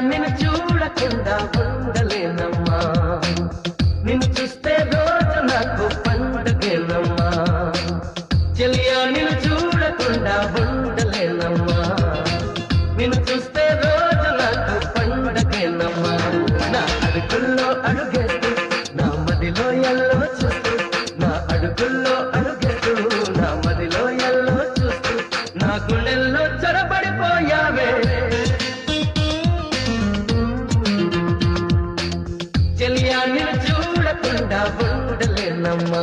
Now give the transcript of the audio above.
నిన్ను చూడకుండా ఉండలేనమ్మా. నిన్ను చూస్తే రోజు నాకు పండుగేనమ్మా. చెలియా నిన్ను చూడకుండా ఉండలేనమ్మా. నిన్ను చూస్తే రోజు నాకు పండుగేనమ్మా. నా అడుగుల్లో అడుగేస్తూ నా మదిలో ఎల్లో చూస్తూ నా అడుగుల్లో అడుగేస్తూ నా మదిలో ఎల్లో చూస్తూ నా గుండెల్లో చొరబడిపోయా చెల్లి చూడకుండా ఉండలేనమ్మా.